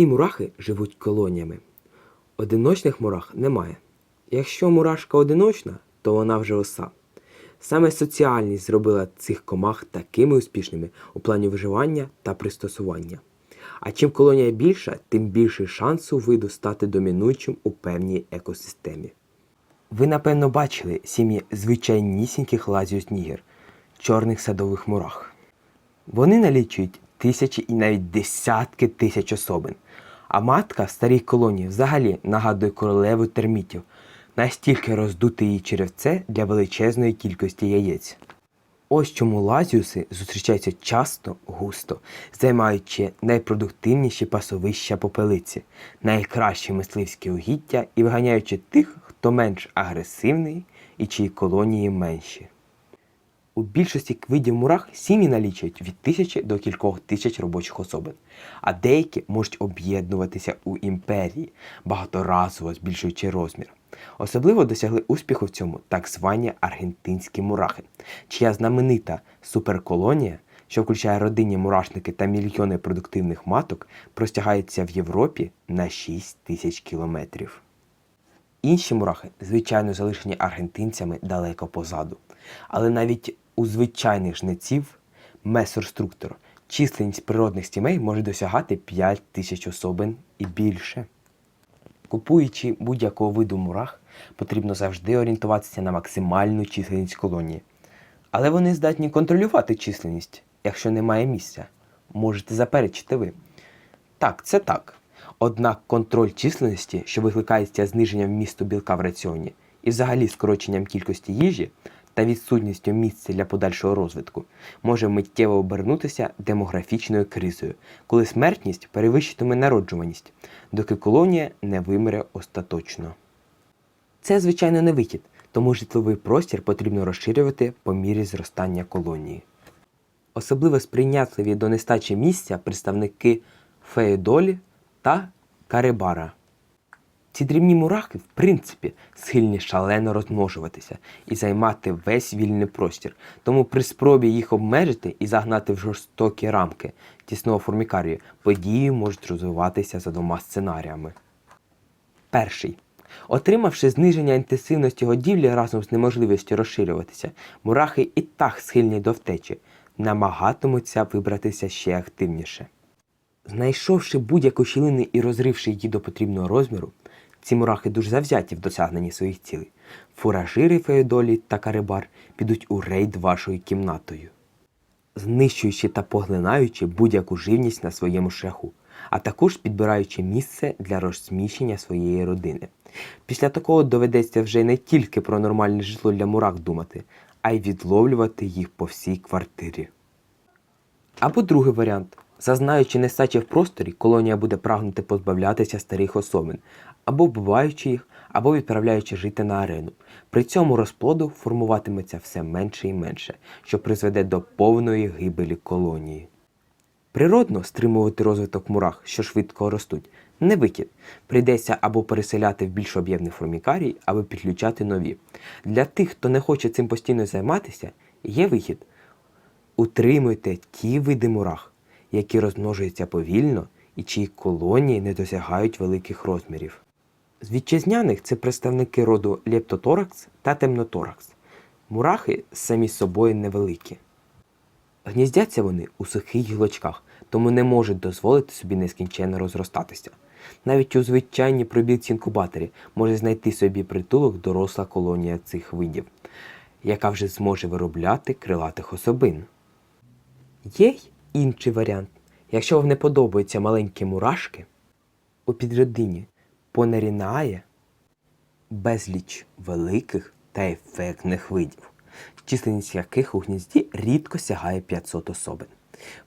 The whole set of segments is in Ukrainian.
Всі мурахи живуть колоніями. Одиночних мурах немає. Якщо мурашка одиночна, то вона вже оса. Саме соціальність зробила цих комах такими успішними у плані виживання та пристосування. А чим колонія більша, тим більше шансу виду стати домінуючим у певній екосистемі. Ви, напевно, бачили сім'ї звичайнісіньких лазіус нігер, чорних садових мурах. Вони налічують тисячі і навіть десятки тисяч особин. А матка в старій колонії взагалі нагадує королеву термітів, настільки роздути її черевце для величезної кількості яєць. Ось чому лазіуси зустрічаються часто густо, займаючи найпродуктивніші пасовища попелиці, найкращі мисливські угіддя і виганяючи тих, хто менш агресивний і чиї колонії менші. У більшості видів мурах сім'ї налічують від тисячі до кількох тисяч робочих особин, а деякі можуть об'єднуватися у імперії, багаторазово збільшуючи розмір. Особливо досягли успіху в цьому так звані аргентинські мурахи, чия знаменита суперколонія, що включає родинні мурашники та мільйони продуктивних маток, простягається в Європі на 6 тисяч кілометрів. Інші мурахи, звичайно, залишені аргентинцями далеко позаду. Але навіть у звичайних жнеців месорструктор численність природних сімей може досягати 5 тисяч особин і більше. Купуючи будь-якого виду мурах, потрібно завжди орієнтуватися на максимальну численність колонії. Але вони здатні контролювати численність, якщо немає місця. Можете заперечити ви. Так, це так. Однак контроль численності, що викликається зниженням вмісту білка в раціоні, і взагалі скороченням кількості їжі та відсутністю місця для подальшого розвитку, може миттєво обернутися демографічною кризою, коли смертність перевищитиме народжуваність, доки колонія не вимре остаточно. Це, звичайно, не вихід, тому житловий простір потрібно розширювати по мірі зростання колонії. Особливо сприйнятливі до нестачі місця представники феодолі та карибара. Ці дрібні мурахи, в принципі, схильні шалено розмножуватися і займати весь вільний простір. Тому при спробі їх обмежити і загнати в жорстокі рамки тісного формікарію, події можуть розвиватися за двома сценаріями. Перший. Отримавши зниження інтенсивності годівлі разом з неможливістю розширюватися, мурахи і так схильні до втечі, намагатимуться вибратися ще активніше. Знайшовши будь-яку щілину і розривши її до потрібного розміру, ці мурахи дуже завзяті в досягненні своїх цілей. Фуражири Феодолі та Карибар підуть у рейд вашою кімнатою, знищуючи та поглинаючи будь-яку живність на своєму шляху, а також підбираючи місце для розміщення своєї родини. Після такого доведеться вже не тільки про нормальне житло для мурах думати, а й відловлювати їх по всій квартирі. Або другий варіант. Зазнаючи нестачі в просторі, колонія буде прагнути позбавлятися старих особин, або вбиваючи їх, або відправляючи жити на арену. При цьому розплоду формуватиметься все менше і менше, що призведе до повної гибелі колонії. Природно стримувати розвиток мурах, що швидко ростуть, не вихід. Прийдеться або переселяти в більш об'ємний формікарій, або підключати нові. Для тих, хто не хоче цим постійно займатися, є вихід. Утримуйте ті види мурах, які розмножуються повільно і чиї колонії не досягають великих розмірів. З вітчизняних це представники роду лептоторакс та темноторакс. Мурахи самі собою невеликі. Гніздяться вони у сухих гілочках, тому не можуть дозволити собі нескінченно розростатися. Навіть у звичайній пробірці інкубаторі може знайти собі притулок доросла колонія цих видів, яка вже зможе виробляти крилатих особин. Є й інший варіант. Якщо вам не подобаються маленькі мурашки, у підродині понарінає безліч великих та ефектних видів, численність яких у гнізді рідко сягає 500 особин.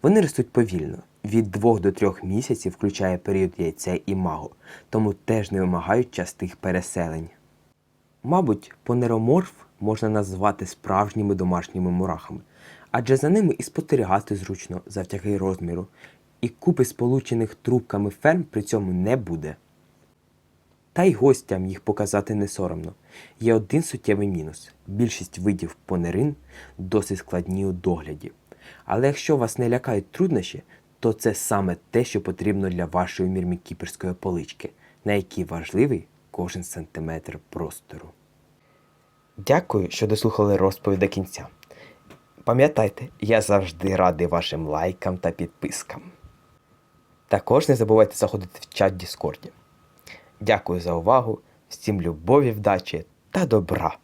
Вони ростуть повільно, від 2 до 3 місяців включає період яйця і маго, тому теж не вимагають частих переселень. Мабуть, понероморф можна назвати справжніми домашніми мурахами, адже за ними і спостерігати зручно завдяки розміру, і купи сполучених трубками ферм при цьому не буде. Та й гостям їх показати не соромно. Є один суттєвий мінус: більшість видів понерин досить складні у догляді. Але якщо вас не лякають труднощі, то це саме те, що потрібно для вашої мірмікіперської полички, на якій важливий кожен сантиметр простору. Дякую, що дослухали розповідь до кінця. Пам'ятайте, я завжди радий вашим лайкам та підпискам. Також не забувайте заходити в чат Діскорді. Дякую за увагу, всім любові, вдачі та добра!